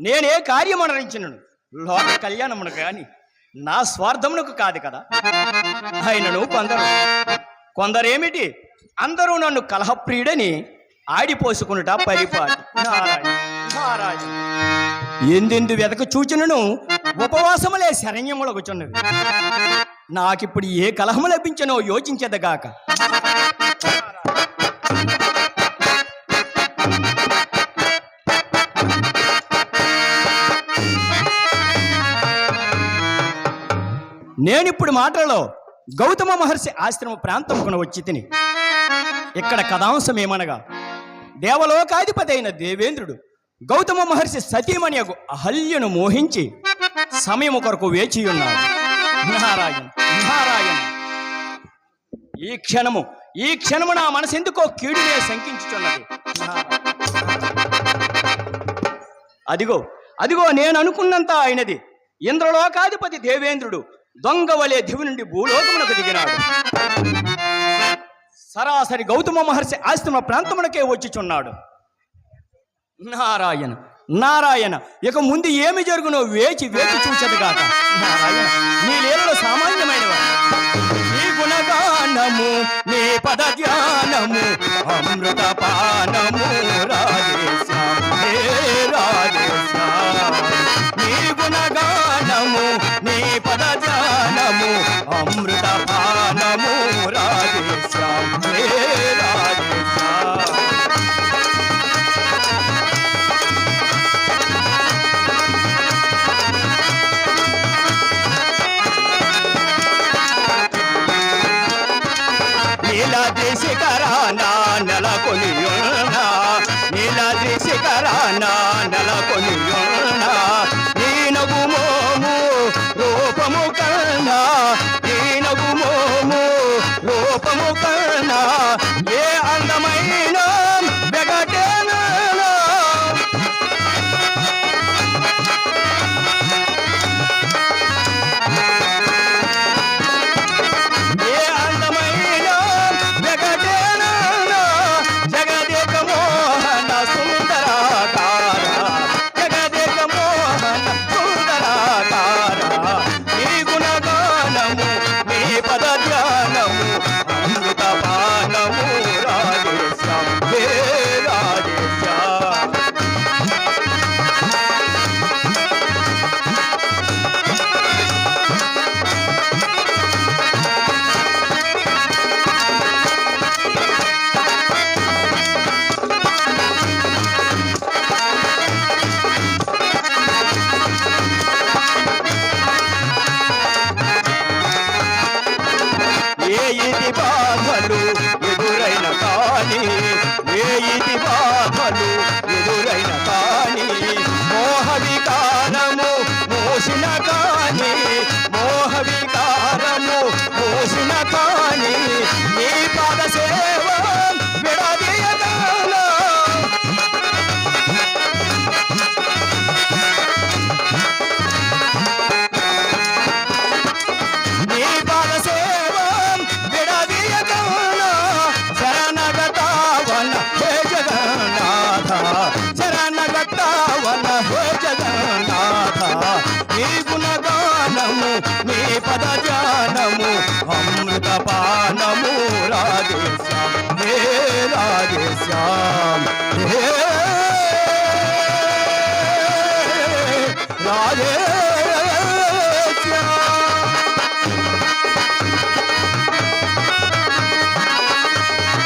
నేనే కార్యమనరించినను. లోక కళ్యాణమును కాని నా స్వార్థమునకు కాదు కదా. ఆయనను కొందరు. కొందరేమిటి? అందరూ నన్ను కలహప్రియుడని ఆడిపోసుకునుట పరిపాటి. నారాయణ నారాయణ. ఎందెందు వెదక చూచినను ఉపవాసములే శరణ్యములగుచున్నది నాకిప్పుడు ఏ కలహము లభించనో యోచించదగాక. నేనిప్పుడు మాటలలో గౌతమ మహర్షి ఆశ్రమ ప్రాంతముకున వచ్చి తిని. ఇక్కడ కథాంశం ఏమనగా దేవలోకాధిపతి అయిన దేవేంద్రుడు గౌతమ మహర్షి సతీమణియగు అహల్యను మోహించి సమయము కొరకు వేచి ఉన్నాడు. నారాయణ నారాయణ. ఈ క్షణము ఈ క్షణము నా మనసెందుకో కీడునే శంకించుచున్నది. అదిగో అదిగో నేను అనుకున్నంత అయినది. ఇంద్రలోకాధిపతి దేవేంద్రుడు దొంగ వలె దివి నుండి భూలోకమునకు దిగినాడు. సరాసరి గౌతమ మహర్షి ఆశ్రమ ప్రాంతమునకే వచ్చిచున్నాడు నారాయణ నారాయణ ఇక ముందు ఏమి జరుగునో వేచి వేచి చూచదుగాక నారాయణ నీ లీలలో నీ గుణగానము నీ పద జ్ఞానము అమృత పానము నీలా శిఖరాన కరానా ఉన్నా కొని నీలా నెలకొని కరానా నీ కొని మోము రూపము కన్నా రూపము కన్నా. బాధలు